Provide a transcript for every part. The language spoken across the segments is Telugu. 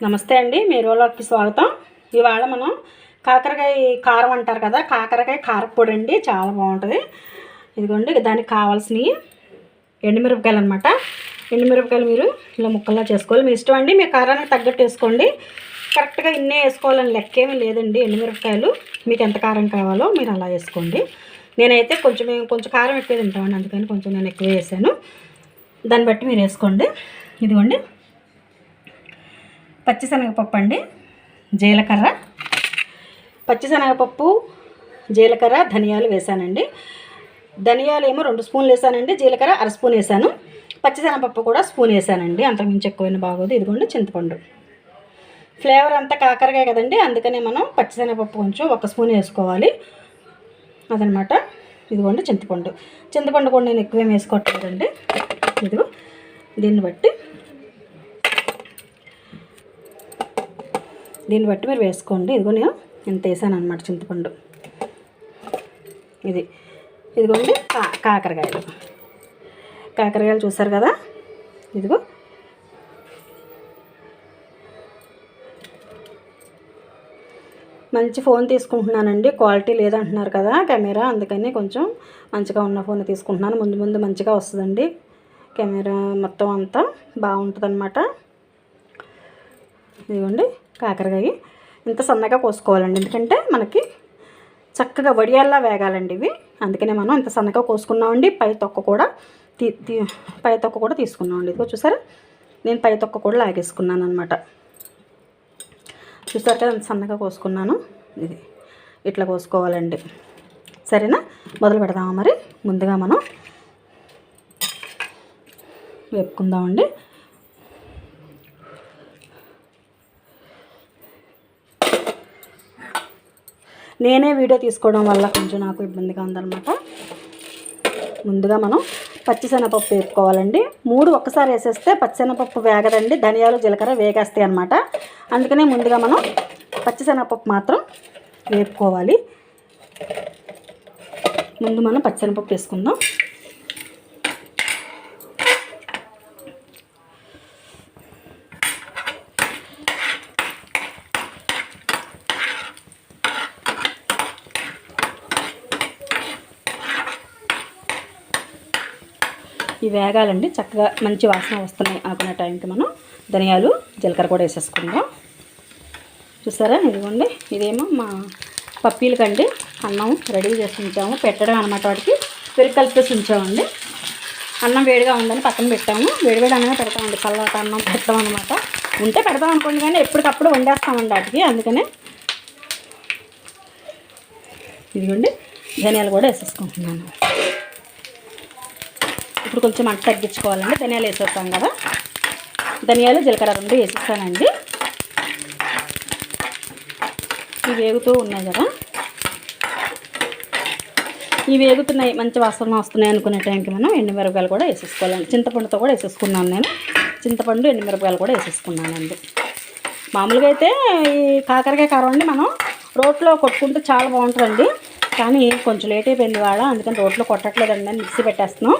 నమస్తే అండి మీరోలోకి స్వాగతం. ఇవాళ మనం కాకరకాయ కారం అంటారు కదా కాకరకాయ కారపొడి అండి చాలా బాగుంటుంది. ఇదిగోండి దానికి కావాల్సినవి ఎండుమిరపకాయలు అనమాట ఎండుమిరపకాయలు మీరు ఇలా ముక్కల్లా చేసుకోవాలి. మీ ఇష్టం అండి మీ కారానికి తగ్గట్టు వేసుకోండి. కరెక్ట్గా ఇన్నే వేసుకోవాలని లెక్కేమీ లేదండి ఎండుమిరపకాయలు. మీకు ఎంత కారం కావాలో మీరు అలా వేసుకోండి. నేనైతే కొంచెం కొంచెం కారం ఎక్కువ తింటామండి అందుకని కొంచెం నేను ఎక్కువ వేసాను. దాన్ని బట్టి మీరు వేసుకోండి. ఇదిగోండి పచ్చిశనగపప్పు అండి. జీలకర్ర. పచ్చిశనగపప్పు జీలకర్ర ధనియాలు వేసానండి. ధనియాలు ఏమో రెండు స్పూన్లు వేసానండి. జీలకర్ర అర స్పూన్ వేసాను. పచ్చిశనగపప్పు కూడా స్పూన్ వేసానండి. అంతకుమించి ఎక్కువైనా బాగోదు. ఇదిగోండి చింతపండు. ఫ్లేవర్ అంతా కాకరకాయ కదండి. అందుకనే మనం పచ్చిశనగపప్పు కొంచెం ఒక స్పూన్ వేసుకోవాలి. అదనమాట. ఇదిగోండి చింతపండు. చింతపండు కూడా నేను ఎక్కువేం వేసుకోవట్లేదండి. ఇదిగో దీన్ని బట్టి దీన్ని బట్టి మీరు వేసుకోండి. ఇదిగో నేను ఇంత వేసాను అనమాట చింతపండు. ఇది. ఇదిగోండి కా కాకరకాయలు. కాకరకాయలు చూసారు కదా? ఇదిగో. మంచి ఫోన్ తీసుకుంటున్నానండి. క్వాలిటీ లేదంటున్నారు కదా కెమెరా. అందుకని కొంచెం మంచిగా ఉన్న ఫోన్ తీసుకుంటున్నాను. ముందు ముందు మంచిగా వస్తుందండి. కెమెరా మొత్తం అంతా బాగుంటుంది అనమాట ఇదిగోండి. కాకరకాయ ఇంత సన్నగా కోసుకోవాలండి. ఎందుకంటే మనకి చక్కగా వడియాల్లా వేగాలండి ఇవి. అందుకనే మనం ఇంత సన్నగా కోసుకున్నామండి. పై తొక్క కూడా తీ తీ పై తొక్క కూడా తీసుకున్నామండి. ఇదిగో చూసారా? నేను పై తొక్క కూడా లాగేసుకున్నాను అనమాట చూసారు కదా సన్నగా కోసుకున్నాను. ఇది ఇట్లా కోసుకోవాలండి. సరేనా? మొదలు పెడదామా మరి? ముందుగా మనం వేపుకుందామండి. నేనే వీడియో తీసుకోవడం వల్ల కొంచెం నాకు ఇబ్బందిగా ఉందన్నమాట. ముందుగా మనం పచ్చిశనగపప్పు వేపుకోవాలండి. మూడు ఒక్కసారి వేసేస్తే పచ్చిశనగపప్పు వేగదండి ధనియాలు జీలకర్ర వేగేస్తాయి అనమాట అందుకనే ముందుగా మనం పచ్చిశనగపప్పు మాత్రం వేపుకోవాలి. ముందు మనం పచ్చిశనగపప్పు వేసుకుందాం. ఇవి వేగాలండి. చక్కగా మంచి వాసన వస్తున్నాయి అనుకునే టైంకి మనం. ధనియాలు జీలకర్ర కూడా వేసేసుకుందాం. చూసారా? ఇదిగోండి. ఇదేమో మా పప్పీలకండి. అన్నం రెడీ చేసి ఉంచాము. పెట్టడం అనమాట వాటికి. పెరుగు కలిపేసి ఉంచామండి. అన్నం వేడిగా ఉందని పక్కన పెట్టాము. వేడివేడి అన్నమే పెడతామండి. చల్లట అన్నం పెట్టడం అనమాట ఉంటే పెడతాం అనుకోండి కానీ ఎప్పటికప్పుడు వండేస్తామండి వాటికి. అందుకనే ఇదిగోండి. ధనియాలు కూడా వేసేసుకుంటున్నాను. ఇప్పుడు కొంచెం మంట తగ్గించుకోవాలండి. ధనియాలు వేసేస్తాం కదా. ధనియాలు జీలకర్ర రెండు వేసేస్తానండి. ఇవి వేగుతూ ఉన్నాయి కదా. ఇవి వేగుతున్నాయి మంచి వాసన వస్తున్నాయి అనుకునే టైంకి మనం ఎండుమిరపకాయలు కూడా వేసేసుకోవాలండి. చింతపండుతో కూడా వేసేసుకున్నాను నేను. చింతపండు ఎండుమిరపకాయలు కూడా వేసేసుకున్నానండి. మామూలుగా అయితే ఈ కాకరకాయ కారం అండి మనం రోట్లో కొట్టుకుంటే చాలా బాగుంటుందండి. కానీ కొంచెం లేట్ అయిపోయింది వాళ్ళ అందుకని రోట్లో కొట్టట్లేదండి మిక్సీ పెట్టేస్తున్నాం.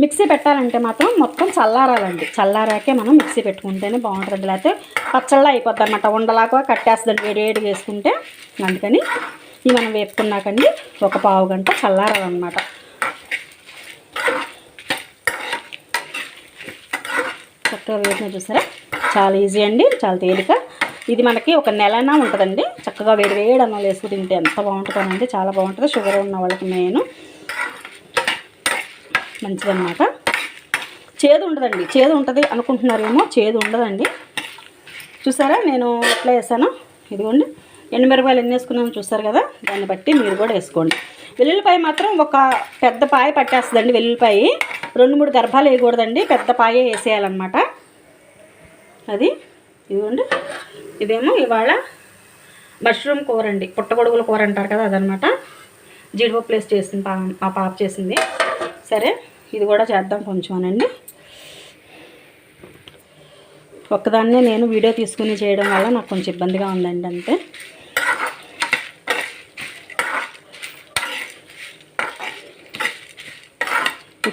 మిక్సీ పెట్టాలంటే మాత్రం మొత్తం చల్లారాలండి. చల్లారాకే మనం మిక్సీ పెట్టుకుంటేనే బాగుంటుంది. లేకపోతే పచ్చళ్ళ అయిపోద్ది అనమాట ఉండలాగా కట్టేస్తుంది వేడి వేడి వేసుకుంటే అందుకని ఇవి మనం వేపుకున్నాకండి ఒక పావు గంట చల్లారాలన్నమాట. చక్కగా వేసిన చూసారా? చాలా ఈజీ అండి. చాలా తేలిక. ఇది మనకి ఒక నెలనా ఉంటుందండి. చక్కగా వేడి వేడి అన్నం వేసుకు తింటే ఎంత బాగుంటుందండి చాలా బాగుంటుంది. షుగర్ ఉన్న వాళ్ళకి మెయిన్. మంచిదన్నమాట. చేదు ఉండదండి. చేదు ఉంటుంది అనుకుంటున్నారేమో చేదు ఉండదండి. చూసారా? నేను ఎట్లా వేసాను ఇదిగోండి. ఎండుమిరపాయలు ఎన్ని వేసుకున్నామో చూస్తారు కదా? దాన్ని బట్టి మీరు కూడా వేసుకోండి. వెల్లుల్లిపాయ మాత్రం ఒక పెద్ద పాయ పట్టేస్తుందండి వెల్లుల్లిపాయ. రెండు మూడు గర్భాలు వేయకూడదండి. పెద్ద పాయే వేసేయాలన్నమాట. అది ఇదిగోండి. ఇదేమో ఇవాళ మష్రూమ్ కూర అండి. పుట్టగొడుగుల కూర అంటారు కదా అదనమాట జీడిపప్పు ప్లేస్ చేసింది పా మా పాప చేసింది. సరే ఇది కూడా చేద్దాం కొంచెం అనండి ఒక్కదాన్నే నేను వీడియో తీసుకుని చేయడం వల్ల నాకు కొంచెం ఇబ్బందిగా ఉందండి అంతే.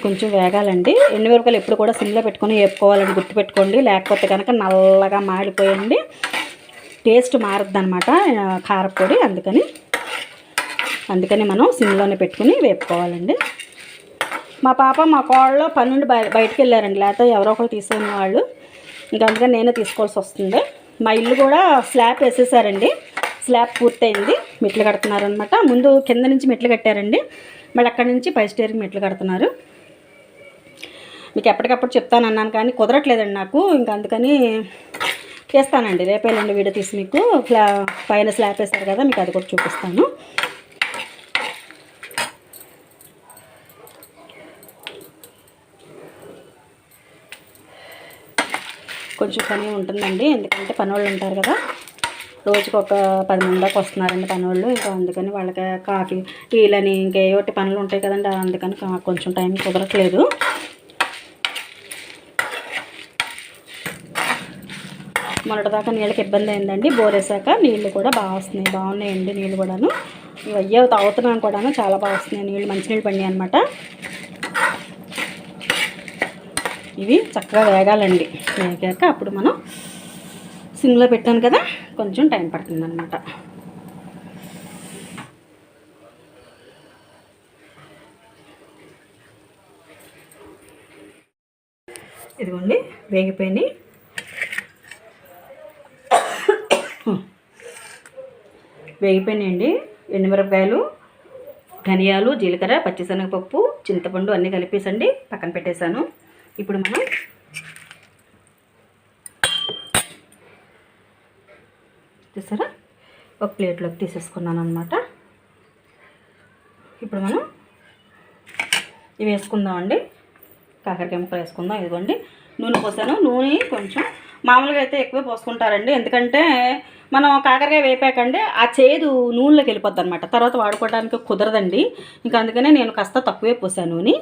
కొంచెం వేగాలండి. ఎండుమిరపకాయలు ఎప్పుడు కూడా సిమ్లో పెట్టుకొని వేపుకోవాలని గుర్తుపెట్టుకోండి. లేకపోతే కనుక నల్లగా మాడిపోయండి. టేస్ట్ మారుద్ది అనమాట కారపొడి అందుకని. అందుకని మనం సిమ్లోనే పెట్టుకుని వేపుకోవాలండి. మా పాప మా కోళ్ళలో పన్నెండు బయ బయటకు వెళ్ళారండి. లేకపోతే ఎవరో ఒకరు తీసుకున్న వాళ్ళు. ఇంకా అందుకని నేనే తీసుకోవాల్సి వస్తుంది. మా ఇల్లు కూడా స్లాబ్ వేసేసారండి. స్లాబ్ పూర్తయింది. మెట్లు కడుతున్నారనమాట ముందు కింద నుంచి మెట్లు కట్టారండి. మళ్ళీ అక్కడి నుంచి పై స్టేర్కి మెట్లు కడుతున్నారు. మీకు ఎప్పటికప్పుడు చెప్తాను అన్నాను కానీ కుదరట్లేదండి నాకు. ఇంకా అందుకని చేస్తానండి రేపే వీడియో తీసి మీకు. ఫ్లా పైన స్లాబ్ వేస్తారు కదా మీకు అది కూడా చూపిస్తాను. కొంచెం పని ఉంటుందండి. ఎందుకంటే పనోళ్ళు ఉంటారు కదా. రోజుకి ఒక పది మంది దాకా వస్తున్నారండి పనోళ్ళు. ఇంకా అందుకని వాళ్ళకి కాఫీ టీలని ఇంకా పనులు ఉంటాయి కదండి అందుకని కొంచెం టైం కుదరట్లేదు. మొన్నటిదాకా నీళ్ళకి ఇబ్బంది అయిందండి. బోరేసాక నీళ్ళు కూడా బాగా వస్తున్నాయి. బాగున్నాయండి నీళ్ళు కూడాను. ఇవి అయ్యే తాగుతున్నాను కూడాను. చాలా బాగా వస్తున్నాయి. నీళ్ళు మంచినీళ్ళు పండి అనమాట ఇవి చక్కగా వేగాలండి. వేగాక అప్పుడు మనం సిమ్లో పెట్టాను కదా కొంచెం టైం పడుతుందన్నమాట. ఇదిగోండి వేగిపోయినాయి. వేగిపోయినాయండి. ఎండుమిరపకాయలు ధనియాలు జీలకర్ర పచ్చిశనగపప్పు చింతపండు అన్నీ కలిపేసండి. పక్కన పెట్టేశాను. ఇప్పుడు మనం చూసారా? ఒక ప్లేట్లోకి తీసేసుకున్నాను అనమాట ఇప్పుడు మనం ఇవి వేసుకుందామండి. కాకరకాయ ముక్కలు వేసుకుందాం. ఇదిగోండి. నూనె పోసాను. నూనె కొంచెం మామూలుగా అయితే ఎక్కువే పోసుకుంటారండి. ఎందుకంటే మనం కాకరకాయ వేపాకండి ఆ చేదు నూనెలోకి వెళ్ళిపోద్ది అనమాట తర్వాత వాడుకోవడానికి కుదరదండి. ఇంకా అందుకనే నేను కాస్త తక్కువే పోసాను నూనె.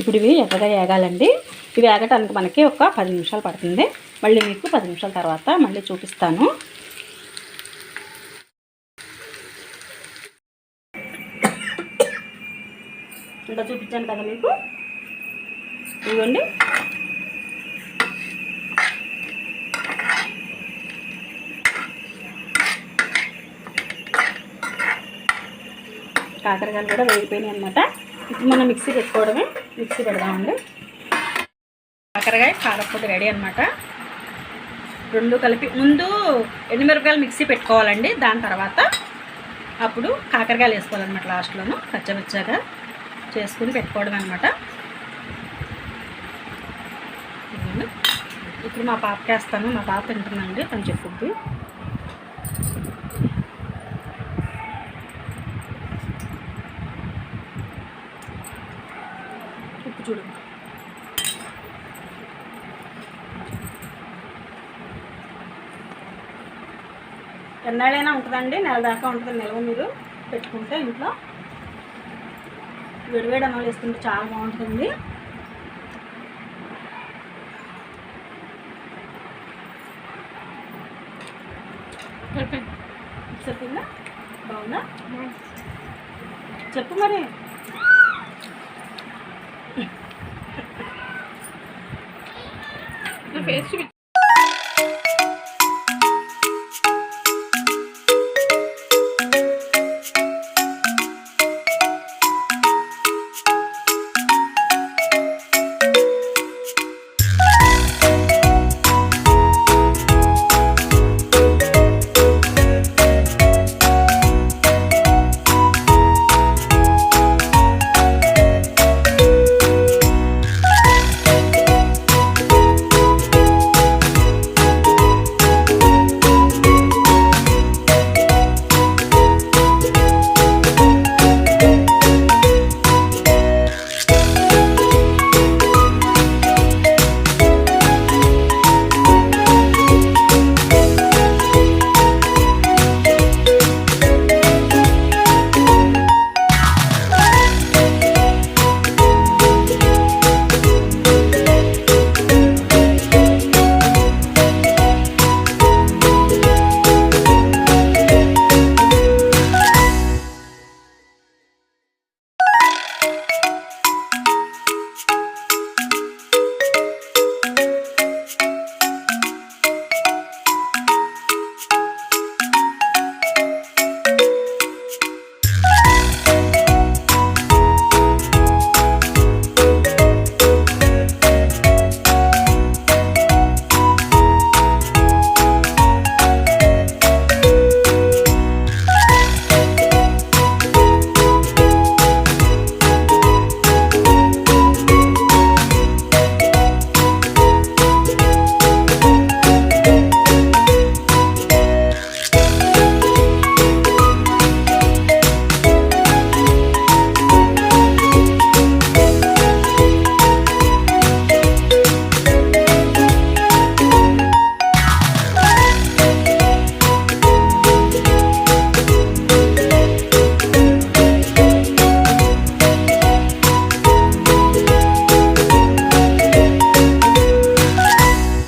ఇప్పుడు ఇవి ఎర్రగా వేగాలండి ఇవి వేగటానికి మనకి ఒక పది నిమిషాలు పడుతుంది. మళ్ళీ మీకు పది నిమిషాల తర్వాత మళ్ళీ చూపిస్తాను. ఇంకా చూపించాను కదా మీకు? ఇవ్వండి కాకరకాయలు కూడా వేగిపోయినాయి అనమాట ఇప్పుడు మనం మిక్సీ పెట్టుకోవడమే. మిక్సీ పెడదామండి. కాకరకాయ కారపొడి రెడీ అనమాట రెండు కలిపి ముందు ఎండుమిరపకాయలు మిక్సీ పెట్టుకోవాలండి. దాని తర్వాత అప్పుడు కాకరకాయలు వేసుకోవాలన్నమాట లాస్ట్లోను పచ్చపచ్చగా చేసుకుని పెట్టుకోవడం అనమాట ఇప్పుడు మా పాపకి వేస్తాను. మా పాప తింటుందండి కొంచెం చెప్పుద్ది చూడండి ఎన్నాళ్ళైనా ఉంటుందండి? నెల దాకా ఉంటుంది నిల్వ మీరు పెట్టుకుంటే ఇంట్లో. విడివేడి అన్నం వేసుకుంటే చాలా బాగుంటుంది. చెప్పిందా బాగుందా. చెప్పు మరి. Esse tipo